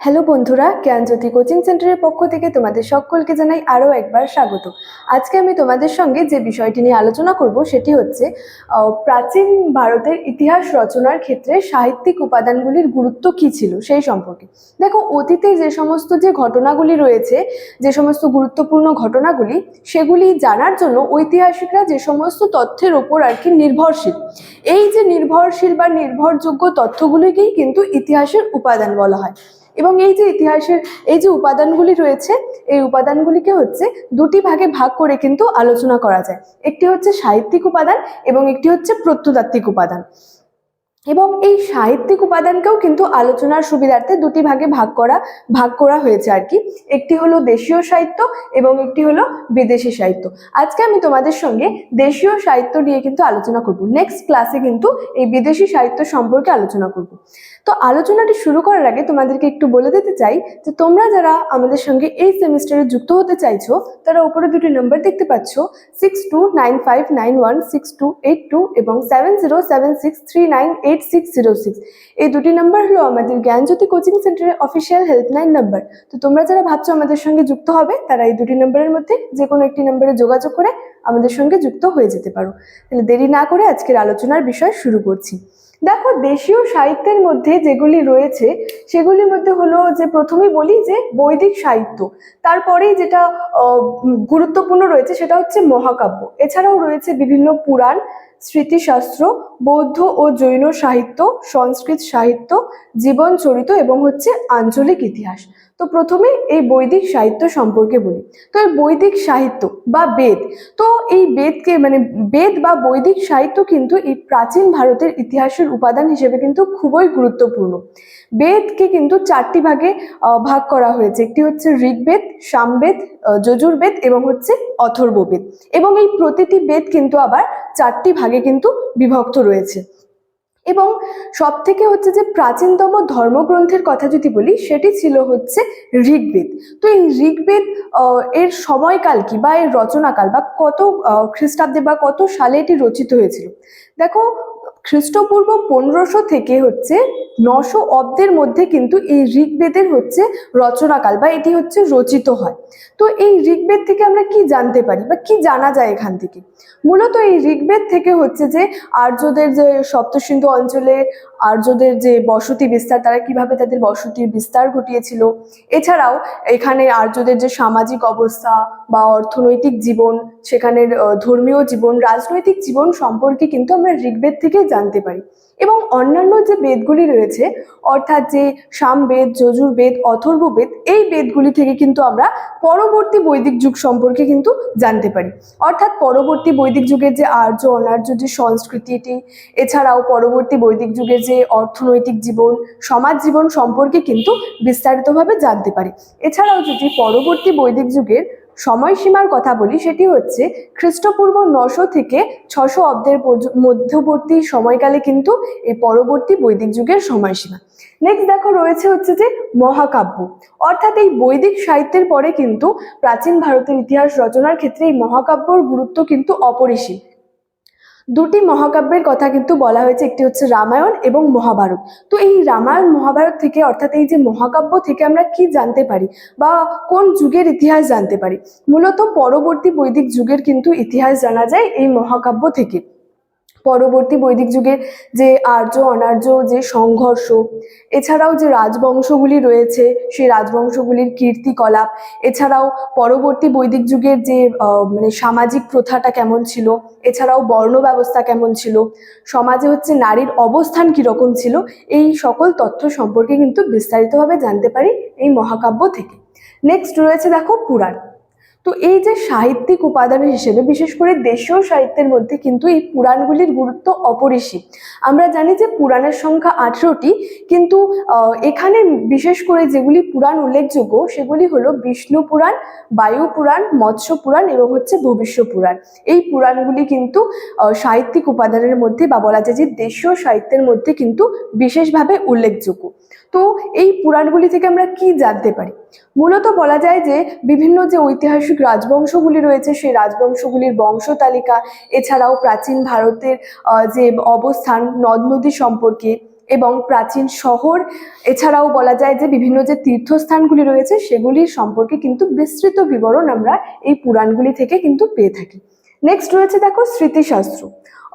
Hello বন্ধুরা, জ্ঞানজ্যোতি coaching সেন্টারের পক্ষ থেকে তোমাদের সকলকে জানাই আরও একবার স্বাগত। আজকে আমি তোমাদের সঙ্গে যে বিষয়টি নিয়ে আলোচনা করব সেটি হচ্ছে প্রাচীন ভারতের ইতিহাস রচনার ক্ষেত্রে সাহিত্যিক উপাদানগুলির গুরুত্ব কী ছিল সেই সম্পর্কে। দেখো, অতীতে যে সমস্ত যে ঘটনাগুলি রয়েছে, যে সমস্ত গুরুত্বপূর্ণ ঘটনাগুলি, সেগুলি জানার জন্য ঐতিহাসিকরা যে সমস্ত তথ্যের ওপর আর কি নির্ভরশীল। এই যে নির্ভরশীল বা নির্ভরযোগ্য তথ্যগুলিকেই কিন্তু ইতিহাসের উপাদান বলা হয়। এবং এই যে ইতিহাসের, এই যে উপাদানগুলি রয়েছে, এই উপাদানগুলিকে হচ্ছে দুটি ভাগে ভাগ করে কিন্তু আলোচনা করা যায়। একটি হচ্ছে সাহিত্যিক উপাদান এবং একটি হচ্ছে প্রত্নতাত্ত্বিক উপাদান। এবং এই সাহিত্যিক উপাদানকেও কিন্তু আলোচনার সুবিধার্থে দুটি ভাগে ভাগ করা ভাগ করা হয়েছে আর কি। একটি হলো দেশীয় সাহিত্য এবং একটি হলো বিদেশি সাহিত্য। আজকে আমি তোমাদের সঙ্গে দেশীয় সাহিত্য নিয়ে কিন্তু আলোচনা করব। নেক্সট ক্লাসে কিন্তু এই বিদেশি সাহিত্য সম্পর্কে আলোচনা করব। তো আলোচনাটি শুরু করার আগে তোমাদেরকে একটু বলে দিতে চাই যে তোমরা যারা আমাদের সঙ্গে এই সেমিস্টারে যুক্ত হতে চাইছো, তারা উপরে দুটি নম্বর দেখতে পাচ্ছ six two nine five nine one six two eight two এবং seven zero seven six three nine eight six zero six এই দুটি নাম্বার হলো আমাদের জ্ঞানজ্যোতি কোচিং সেন্টারের অফিসিয়াল হেল্পলাইন নাম্বার তো তোমরা যারা ভাবছ আমাদের সঙ্গে যুক্ত হবে, তারা এই দুটি নাম্বারের মধ্যে যে কোনো একটি নাম্বারে যোগাযোগ করে আমাদের সঙ্গে যুক্ত হয়ে যেতে পারো। তাহলে দেরি না করে আজকের আলোচনার বিষয় শুরু করছি। দেখো, দেশীয় সাহিত্যের মধ্যে যেগুলি রয়েছে, সেগুলির মধ্যে হলো যে প্রথমেই বলি যে বৈদিক সাহিত্য। তারপরেই যেটা গুরুত্বপূর্ণ রয়েছে সেটা হচ্ছে মহাকাব্য। এছাড়াও রয়েছে বিভিন্ন পুরাণ, স্মৃতিশাস্ত্র, বৌদ্ধ ও জৈন সাহিত্য, সংস্কৃত সাহিত্য জীবন চরিত এবং হচ্ছে আঞ্চলিক ইতিহাস। তো প্রথমে এই বৈদিক সাহিত্য সম্পর্কে বলি। তো এই বৈদিক সাহিত্য বা বেদ, তো এই বেদকে মানে বেদ বা বৈদিক সাহিত্য কিন্তু এই প্রাচীন ভারতের ইতিহাসের উপাদান হিসেবে কিন্তু খুবই গুরুত্বপূর্ণ। বেদকে কিন্তু চারটি ভাগে ভাগ করা হয়েছে। একটি হচ্ছে ঋগ্বেদ, সামবেদ যজুর্বেদ এবং হচ্ছে অথর্ববেদ। এবং এই প্রতিটি বেদ কিন্তু আবার চারটি ভাগে কিন্তু বিভক্ত রয়েছে। এবং সব থেকে হচ্ছে যে প্রাচীনতম ধর্মগ্রন্থের কথা যদি বলি, সেটি ছিল হচ্ছে ঋগ্বেদ। তো এই ঋগ্বেদ এর সময়কাল কি বা এর রচনাকাল বা কত খ্রিস্টাব্দে বা কত সালে এটি রচিত হয়েছিল? দেখো, খ্রিস্টপূর্ব পনেরোশো থেকে হচ্ছে নশো অব্দের মধ্যে কিন্তু এই ঋগ্বেদের হচ্ছে রচনাকাল বা এটি হচ্ছে রচিত হয়। তো এই ঋগ্বেদ থেকে আমরা কি জানতে পারি বা কি জানা যায় এখান থেকে? মূলত এই ঋগ্বেদ থেকে হচ্ছে যে আর্যদের যে সপ্তসিন্ধু অঞ্চলে আর্যদের যে বসতি বিস্তার, তারা কীভাবে তাদের বসতির বিস্তার ঘটিয়েছিল? এছাড়াও এখানে আর্যদের যে সামাজিক অবস্থা বা অর্থনৈতিক জীবন, সেখানের ধর্মীয় জীবন, রাজনৈতিক জীবন সম্পর্কে কিন্তু আমরা ঋগ্বেদ থেকে জানতে পারি। এবং অন্যান্য যে বেদগুলি রয়েছে, অর্থাৎ যে সামবেদ, যজুর্বেদ, অথর্ববেদ, এই বেদগুলি থেকে কিন্তু আমরা পরবর্তী বৈদিক যুগ সম্পর্কে কিন্তু জানতে পারি। অর্থাৎ পরবর্তী বৈদিক যুগের যে আর্য, অনার্য যে সংস্কৃতিটি এছাড়াও পরবর্তী বৈদিক যুগের যে অর্থনৈতিক জীবন, সমাজ জীবন সম্পর্কে কিন্তু বিস্তারিতভাবে জানতে পারি। এছাড়াও যদি পরবর্তী বৈদিক যুগের সময়সীমার কথা বলি সেটি হচ্ছে খ্রিস্টপূর্ব নশো থেকে ছশো অব্দের মধ্যবর্তী সময়কালে কিন্তু এই পরবর্তী বৈদিক যুগের সময়সীমা। নেক্সট দেখো রয়েছে হচ্ছে যে মহাকাব্য। অর্থাৎ এই বৈদিক সাহিত্যের পরে কিন্তু প্রাচীন ভারতের ইতিহাস রচনার ক্ষেত্রে এই মহাকাব্যর গুরুত্ব কিন্তু অপরিসীম। দুটি মহাকাব্যের কথা কিন্তু বলা হয়েছে, একটি হচ্ছে রামায়ণ এবং মহাভারত। তো এই রামায়ণ, মহাভারত থেকে অর্থাৎ এই যে মহাকাব্য থেকে আমরা কি জানতে পারি বা কোন যুগের ইতিহাস জানতে পারি? মূলত পরবর্তী বৈদিক যুগের কিন্তু ইতিহাস জানা যায় এই মহাকাব্য থেকে। পরবর্তী বৈদিক যুগের যে আর্য, অনার্য, যে সংঘর্ষ, এছাড়াও যে রাজবংশগুলি রয়েছে, সেই রাজবংশগুলির কীর্তিকলাপ, এছাড়াও পরবর্তী বৈদিক যুগের যে মানে সামাজিক প্রথাটা কেমন ছিল, এছাড়াও বর্ণ ব্যবস্থা কেমন ছিল, সমাজে হচ্ছে নারীর অবস্থান কীরকম ছিল, এই সকল তথ্য সম্পর্কে কিন্তু বিস্তারিতভাবে জানতে পারি এই মহাকাব্য থেকে। নেক্সট রয়েছে দেখো পুরাণ। তো এই যে সাহিত্যিক উপাদান হিসেবে, বিশেষ করে দেশীয় সাহিত্যের মধ্যে কিন্তু এই পুরাণগুলির গুরুত্ব অপরিসীম। আমরা জানি যে পুরাণের সংখ্যা আঠেরোটি, কিন্তু এখানে বিশেষ করে যেগুলি পুরাণ উল্লেখযোগ্য, সেগুলি হলো বিষ্ণু পুরাণ, বায়ু পুরাণ, মৎস্য পুরাণ এবং হচ্ছে ভবিষ্য পুরাণ। এই পুরাণগুলি কিন্তু সাহিত্যিক উপাদানের মধ্যে বা বলা যায় যে দেশীয় সাহিত্যের মধ্যে কিন্তু বিশেষভাবে উল্লেখযোগ্য। তো এই পুরাণগুলি থেকে আমরা কি জানতে পারি? মূলত বলা যায় যে বিভিন্ন যে ঐতিহাসিক রাজবংশগুলি রয়েছে, সেই রাজবংশগুলির বংশ তালিকা, এছাড়াও প্রাচীন ভারতের যে অবস্থান নদ নদী সম্পর্কে এবং প্রাচীন শহর, এছাড়াও বলা যায় যে বিভিন্ন যে তীর্থস্থানগুলি রয়েছে, সেগুলির সম্পর্কে কিন্তু বিস্তৃত বিবরণ আমরা এই পুরাণগুলি থেকে কিন্তু পেয়ে থাকি। নেক্সট রয়েছে দেখো স্মৃতিশাস্ত্র।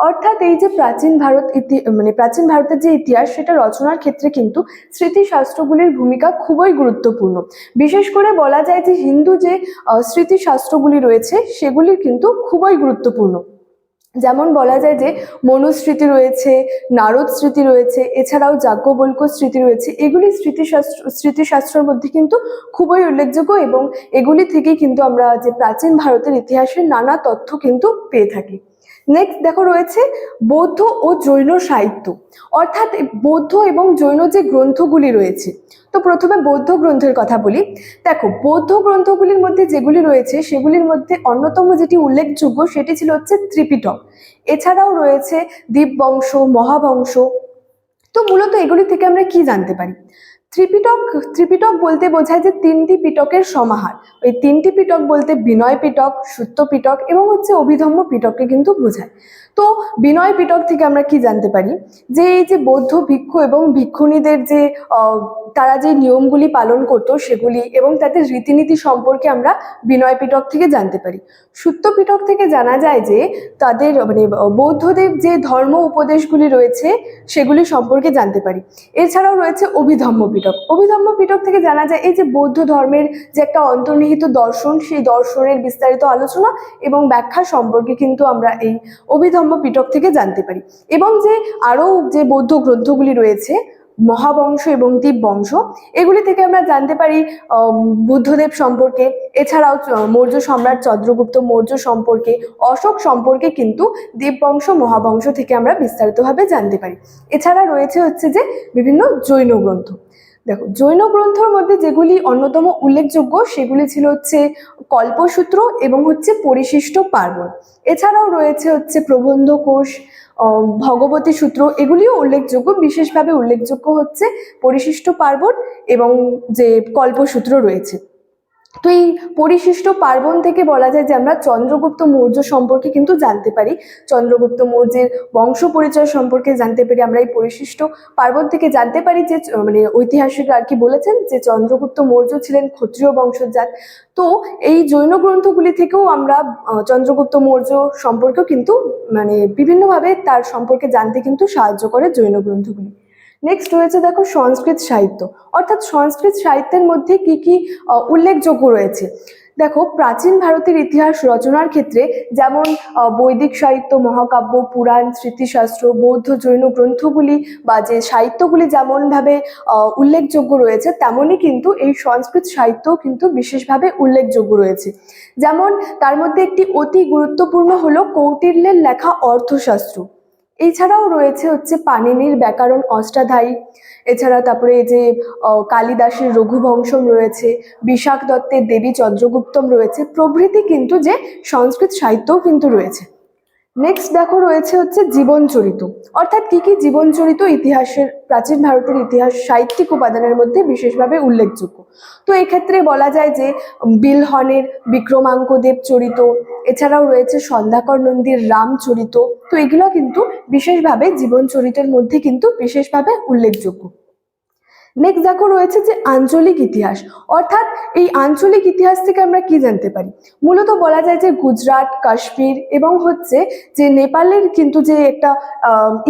অর্থাৎ এই যে প্রাচীন ভারত ইতি মানে প্রাচীন ভারতের যে ইতিহাস, সেটা রচনার ক্ষেত্রে কিন্তু স্মৃতিশাস্ত্রগুলির ভূমিকা খুবই গুরুত্বপূর্ণ। বিশেষ করে বলা যায় যে হিন্দু যে স্মৃতিশাস্ত্রগুলি রয়েছে, সেগুলি কিন্তু খুবই গুরুত্বপূর্ণ। যেমন বলা যায় যে মনুস্মৃতি রয়েছে, নারদ স্মৃতি রয়েছে, এছাড়াও যাজ্ঞবল্ক স্মৃতি রয়েছে। এগুলি স্মৃতিশাস্ত্র, স্মৃতিশাস্ত্রের মধ্যে কিন্তু খুবই উল্লেখযোগ্য এবং এগুলি থেকেই কিন্তু আমরা যে প্রাচীন ভারতের ইতিহাসের নানা তথ্য কিন্তু পেয়ে থাকি। নেক্সট দেখো রয়েছে বৌদ্ধ ও জৈন সাহিত্য। অর্থাৎ বৌদ্ধ এবং জৈন যে গ্রন্থগুলি রয়েছে, তো প্রথমে বৌদ্ধ গ্রন্থের কথা বলি। দেখো, বৌদ্ধ গ্রন্থগুলির মধ্যে যেগুলি রয়েছে, সেগুলির মধ্যে অন্যতম যেটি উল্লেখযোগ্য, সেটি ছিল হচ্ছে ত্রিপিটক। এছাড়াও রয়েছে দীপবংশ মহাবংশ। তো মূলত এগুলি থেকে আমরা কি জানতে পারি? ত্রিপিটক ত্রিপিটক বলতে বোঝায় যে তিনটি পিটকের সমাহার। ওই তিনটি পিটক বলতে বিনয় পিটক সূত্য পিটক এবং হচ্ছে অভিধম্ম পিটককে কিন্তু বোঝায়। তো বিনয় পিটক থেকে আমরা কি জানতে পারি? যে এই যে বৌদ্ধ ভিক্ষু এবং ভিক্ষুণীদের যে তারা যে নিয়মগুলি পালন করতো সেগুলি এবং তাদের রীতিনীতি সম্পর্কে আমরা বিনয় পিটক থেকে জানতে পারি। সূত্য পিটক থেকে জানা যায় যে তাদের মানে বৌদ্ধদের যে ধর্ম উপদেশগুলি রয়েছে সেগুলি সম্পর্কে জানতে পারি। এছাড়াও রয়েছে অভিধম্ম পিটক। অভিধম্ম পিটক থেকে জানা যায়, এই যে বৌদ্ধ ধর্মের যে একটা অন্তর্নিহিত দর্শন, সেই দর্শনের বিস্তারিত আলোচনা এবং ব্যাখ্যা সম্পর্কে কিন্তু আমরা এই অভিধম্ম পিটক থেকে জানতে পারি। এবং যে আরও যে বৌদ্ধ গ্রন্থগুলি রয়েছে, মহাবংশ এবং দীপবংশ এগুলি থেকে আমরা জানতে পারি বুদ্ধদেব সম্পর্কে, এছাড়াও মৌর্য সম্রাট চন্দ্রগুপ্ত মৌর্য সম্পর্কে, অশোক সম্পর্কে কিন্তু দীপবংশ মহাবংশ থেকে আমরা বিস্তারিতভাবে জানতে পারি। এছাড়া রয়েছে হচ্ছে যে বিভিন্ন জৈন গ্রন্থ। দেখো, জৈন গ্রন্থর মধ্যে যেগুলি অন্যতম উল্লেখযোগ্য, সেগুলি ছিল হচ্ছে কল্পসূত্র এবং হচ্ছে পরিশিষ্ট পার্বণ। এছাড়াও রয়েছে হচ্ছে প্রবন্ধ কোষ ভগবতী সূত্র, এগুলিও উল্লেখযোগ্য, বিশেষভাবে উল্লেখযোগ্য হচ্ছে পরিশিষ্ট পার্বণ এবং যে কল্পসূত্র রয়েছে। তো এই পরিশিষ্ট পার্বণ থেকে বলা যায় যে আমরা চন্দ্রগুপ্ত মৌর্য সম্পর্কে কিন্তু জানতে পারি। চন্দ্রগুপ্ত মৌর্যের বংশ পরিচয় সম্পর্কে জানতে পারি আমরা এই পরিশিষ্ট পার্বণ থেকে জানতে পারি যে মানে ঐতিহাসিক আর কি বলেছেন যে চন্দ্রগুপ্ত মৌর্য ছিলেন ক্ষত্রিয় বংশজাত তো এই জৈন গ্রন্থগুলি থেকেও আমরা চন্দ্রগুপ্ত মৌর্য সম্পর্কেও কিন্তু মানে বিভিন্নভাবে তার সম্পর্কে জানতে কিন্তু সাহায্য করে জৈন গ্রন্থগুলি। নেক্সট রয়েছে দেখো সংস্কৃত সাহিত্য। অর্থাৎ সংস্কৃত সাহিত্যের মধ্যে কি কি উল্লেখযোগ্য রয়েছে? দেখো, প্রাচীন ভারতের ইতিহাস রচনার ক্ষেত্রে যেমন বৈদিক সাহিত্য, মহাকাব্য, পুরাণ, স্মৃতিশাস্ত্র, বৌদ্ধ জৈন গ্রন্থগুলি বা যে সাহিত্যগুলি যেমনভাবে উল্লেখযোগ্য রয়েছে, তেমনই কিন্তু এই সংস্কৃত সাহিত্যও কিন্তু বিশেষভাবে উল্লেখযোগ্য রয়েছে। যেমন, তার মধ্যে একটি অতি গুরুত্বপূর্ণ হলো কৌটিল্যের লেখা অর্থশাস্ত্র। এছাড়াও রয়েছে হচ্ছে পাণিনির ব্যাকরণ অষ্টাধায়ী এছাড়া তারপরে এই যে কালিদাসের রঘুবংশম রয়েছে বিশাখ দত্তের দেবী চন্দ্রগুপ্তম রয়েছে, প্রভৃতি কিন্তু যে সংস্কৃত সাহিত্যও কিন্তু রয়েছে। নেক্সট দেখো রয়েছে হচ্ছে জীবন জীবনচরিত অর্থাৎ কি কি জীবনচরিত ইতিহাসের, প্রাচীন ভারতের ইতিহাস সাহিত্যিক উপাদানের মধ্যে বিশেষভাবে উল্লেখযোগ্য। তো এক্ষেত্রে বলা যায় যে বিলহনের বিক্রমাঙ্কদেব চরিত এছাড়াও রয়েছে সন্ধ্যাকর নন্দীর রামচরিত তো এগুলো কিন্তু বিশেষভাবে জীবন চরিতের মধ্যে কিন্তু বিশেষভাবে উল্লেখযোগ্য। নেক্সট দেখো রয়েছে যে আঞ্চলিক ইতিহাস। অর্থাৎ এই আঞ্চলিক ইতিহাস থেকে আমরা কি জানতে পারি? মূলত বলা যায় যে গুজরাট, কাশ্মীর এবং হচ্ছে যে নেপালের কিন্তু যে একটা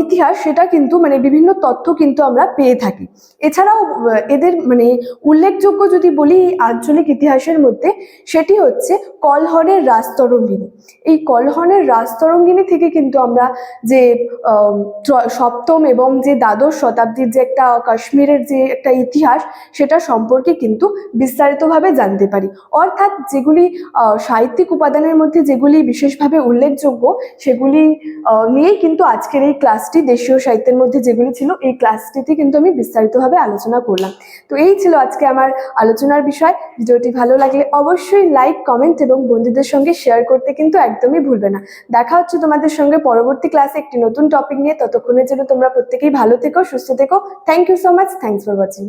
ইতিহাস, সেটা কিন্তু মানে বিভিন্ন তথ্য কিন্তু আমরা পেয়ে থাকি। এছাড়াও এদের মানে উল্লেখযোগ্য যদি বলি এই আঞ্চলিক ইতিহাসের মধ্যে, সেটি হচ্ছে কলহরের রাজতরঙ্গিনী। এই কলহরের রাজতরঙ্গিনী থেকে কিন্তু আমরা যে সপ্তম এবং যে দ্বাদশ শতাব্দীর যে একটা কাশ্মীরের যে একটা ইতিহাস, সেটা সম্পর্কে কিন্তু বিস্তারিতভাবে জানতে পারি। অর্থাৎ যেগুলি সাহিত্যিক উপাদানের মধ্যে যেগুলি বিশেষভাবে উল্লেখযোগ্য, সেগুলি নিয়েই কিন্তু আজকের এই ক্লাসটি, দেশীয় সাহিত্যের মধ্যে যেগুলি ছিল, এই ক্লাসটিতে কিন্তু আমি বিস্তারিতভাবে আলোচনা করলাম। তো এই ছিল আজকে আমার আলোচনার বিষয়। ভিডিওটি ভালো লাগলে অবশ্যই লাইক, কমেন্ট এবং বন্ধুদের সঙ্গে শেয়ার করতে কিন্তু একদমই ভুলবে না। দেখা হচ্ছে তোমাদের সঙ্গে পরবর্তী ক্লাসে একটি নতুন টপিক নিয়ে। ততক্ষণের জন্য তোমরা প্রত্যেকেই ভালো থেকো, সুস্থ থেকো। Thank you so much thanks for watching